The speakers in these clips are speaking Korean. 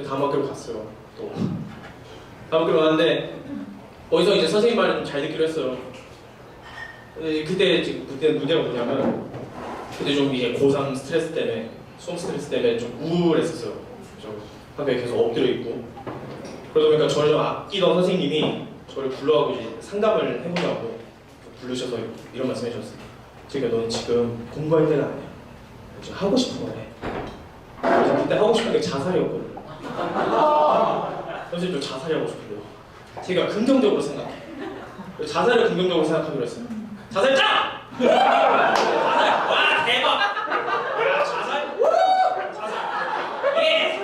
다음 학교로 갔어요. 또 다음 학교로 갔는데 거기서 이제 선생님 말을 좀잘 듣기로 했어요. 에, 그때 지금 그때 문제가 뭐냐면 그때 좀 이제 고3 스트레스 때문에 수험 스트레스 때문에 좀 우울했었어요. 좀 학교에 계속 엎드려 있고 그러다 보니까 저를 좀 아끼던 선생님이 저를 불러가고 이제 상담을 해보냐고 부르셔서 이런 말씀 해 주셨어요. 제가 너는 지금 공부할 때가 아니야. 지금 하고 싶은 거 해. 그래서 그때 하고 싶은 게 자살이었거든요. 선생님 저 자살하고 싶은데요. 제가 긍정적으로 생각해. 자살을 긍정적으로 생각하기로 했어요. 자살 짱! 자살! 예!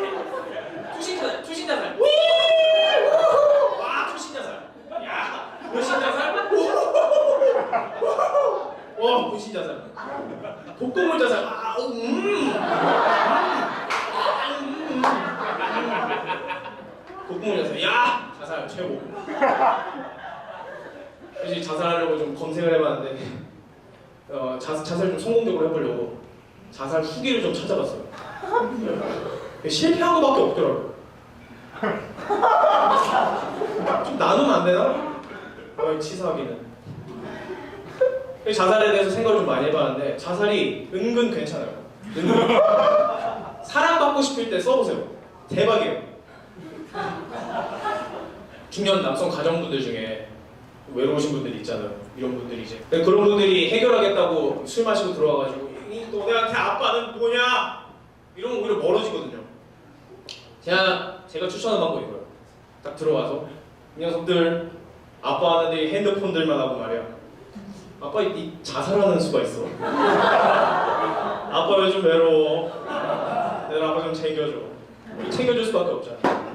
자살! 아 음! 음! 자살! 야! 자살 최고! 그래서 자살하려고 좀 검색을 해봤는데 어, 자, 자살 좀 성공적으로 해보려고 자살 후기를 좀 찾아봤어요. 실패한 거밖에 없더라고요. 좀 나누면 안 되나? 어, 치사하기는. 자살에 대해서 생각을 좀 많이 해봤는데 자살이 은근 괜찮아요. 은근. 사랑받고 싶을 때 써보세요. 대박이에요. 중년 남성 가정분들 중에 외로우신 분들이 있잖아요. 이런 분들이 이제 그런 분들이 해결하겠다고 술 마시고 들어와가지고 이 너네한테 아빠는 뭐냐 이러면 오히려 멀어지거든요. 제가 제가 추천하는 방법이 이거예요. 딱 들어와서 이 녀석들 아빠 하는데 핸드폰들만 하고 말이야. 아빠 이, 이 자살하는 수가 있어. 아빠 요즘 외로워. 내가 아빠 좀 챙겨줘. 챙겨줄 수밖에 없잖아.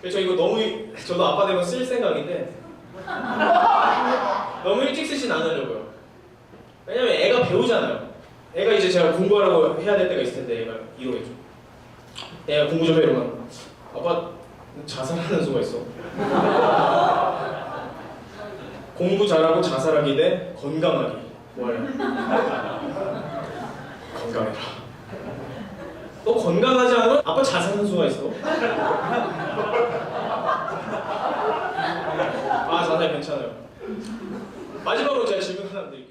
그래서 이거 너무 저도 아빠 되면 쓸 생각인데 너무 일찍 쓰진 않으려고요. 왜냐면 애가 배우잖아요. 애가 이제 제가 공부하라고 해야 될 때가 있을 텐데 애가 이러겠죠. 애가 공부 좀 해 이러면 아빠 자살하는 수가 있어. 공부 잘하고 자살하기 대 건강하기. 뭐야? 건강해라. 너 건강하지 않으면 아빠 자살하는 수가 있어. 마지막으로 제가 질문 하나 드릴게요.